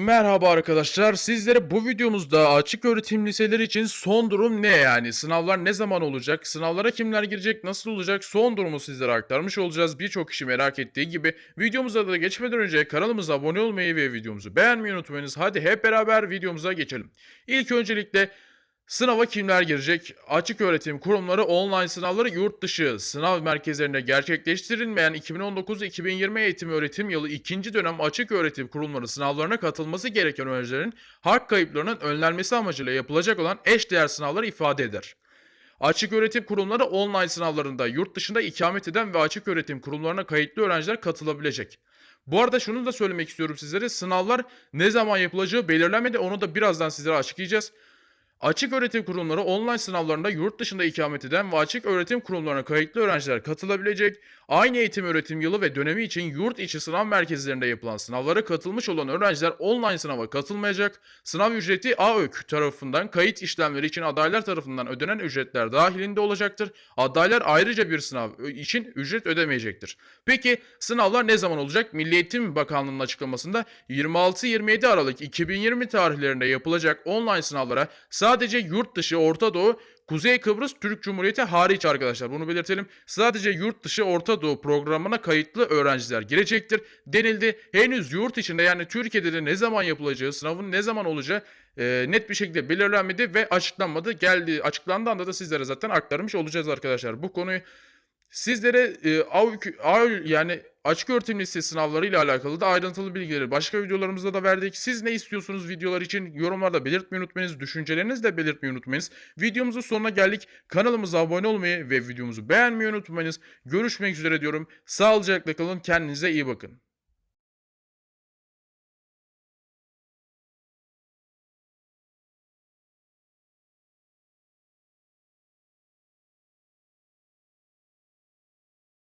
Merhaba arkadaşlar. Sizlere bu videomuzda açık öğretim liseleri için son durum ne yani? Sınavlar ne zaman olacak? Sınavlara kimler girecek? Nasıl olacak? Son durumu sizlere aktarmış olacağız. Birçok kişi merak ettiği gibi videomuza da geçmeden önce kanalımıza abone olmayı ve videomuzu beğenmeyi unutmayınız. Hadi hep beraber videomuza geçelim. İlk öncelikle Sınava kimler girecek? Açık öğretim kurumları online sınavları yurt dışı sınav merkezlerinde gerçekleştirilmeyen 2019-2020 eğitim öğretim yılı ikinci dönem açık öğretim kurumları sınavlarına katılması gereken öğrencilerin hak kayıplarının önlenmesi amacıyla yapılacak olan eşdeğer sınavları ifade eder. Açık öğretim kurumları online sınavlarında yurt dışında ikamet eden ve açık öğretim kurumlarına kayıtlı öğrenciler katılabilecek. Bu arada şunu da söylemek istiyorum sizlere. Sınavlar ne zaman yapılacağı belirlenmedi. Onu da birazdan sizlere açıklayacağız. Açık öğretim kurumları online sınavlarında yurt dışında ikamet eden ve açık öğretim kurumlarına kayıtlı öğrenciler katılabilecek, aynı eğitim öğretim yılı ve dönemi için yurt içi sınav merkezlerinde yapılan sınavlara katılmış olan öğrenciler online sınava katılmayacak. Sınav ücreti AÖK tarafından kayıt işlemleri için adaylar tarafından ödenen ücretler dahilinde olacaktır. Adaylar ayrıca bir sınav için ücret ödemeyecektir. Peki sınavlar ne zaman olacak? Milli Eğitim Bakanlığı'nın açıklamasında 26-27 Aralık 2020 tarihlerinde yapılacak online sınavlara sadece yurt dışı, Orta Doğu, Kuzey Kıbrıs Türk Cumhuriyeti hariç arkadaşlar bunu belirtelim. Sadece yurt dışı Orta Doğu programına kayıtlı öğrenciler girecektir denildi. Henüz yurt içinde yani Türkiye'de de ne zaman yapılacağı, sınavın ne zaman olacağı e, net bir şekilde belirlenmedi ve açıklanmadı. Geldi açıklandığı anda da sizlere zaten aktarmış olacağız arkadaşlar bu konuyu. Sizlere e, AÜK, AÜ yani açık öğretim lisesi sınavları ile alakalı da ayrıntılı bilgileri başka videolarımızda da verdik. Siz ne istiyorsunuz videolar için yorumlarda belirtmeyi unutmayınız. Düşüncelerinizi de belirtmeyi unutmayınız. Videomuzun sonuna geldik. Kanalımıza abone olmayı ve videomuzu beğenmeyi unutmayınız. Görüşmek üzere diyorum. Sağlıcakla kalın. Kendinize iyi bakın.